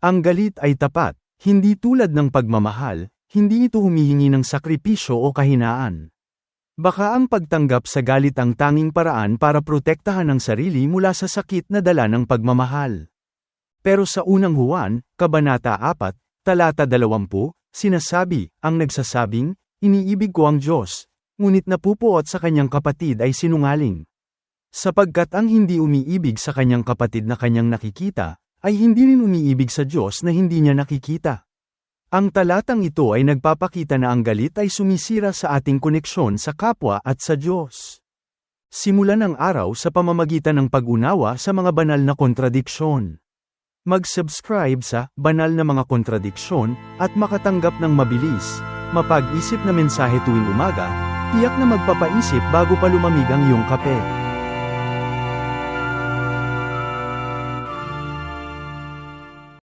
Ang galit ay tapat, hindi tulad ng pagmamahal, hindi ito humihingi ng sakripisyo o kahinaan. Baka ang pagtanggap sa galit ang tanging paraan para protektahan ang sarili mula sa sakit na dala ng pagmamahal. Pero sa unang Juan, Kabanata 4, Talata 20, sinasabi, ang nagsasabing, iniibig ko ang Diyos, ngunit napupuot sa kanyang kapatid ay sinungaling. Sapagkat ang hindi umiibig sa kanyang kapatid na kanyang nakikita, ay hindi rin umiibig sa Diyos na hindi niya nakikita. Ang talatang ito ay nagpapakita na ang galit ay sumisira sa ating koneksyon sa kapwa at sa Diyos. Simulan ang araw sa pamamagitan ng pag-unawa sa mga banal na kontradiksyon. Mag-subscribe sa Banal na Mga Kontradiksyon at makatanggap ng mabilis, mapag-isip na mensahe tuwing umaga, tiyak na magpapaisip bago pa lumamig ang iyong kape.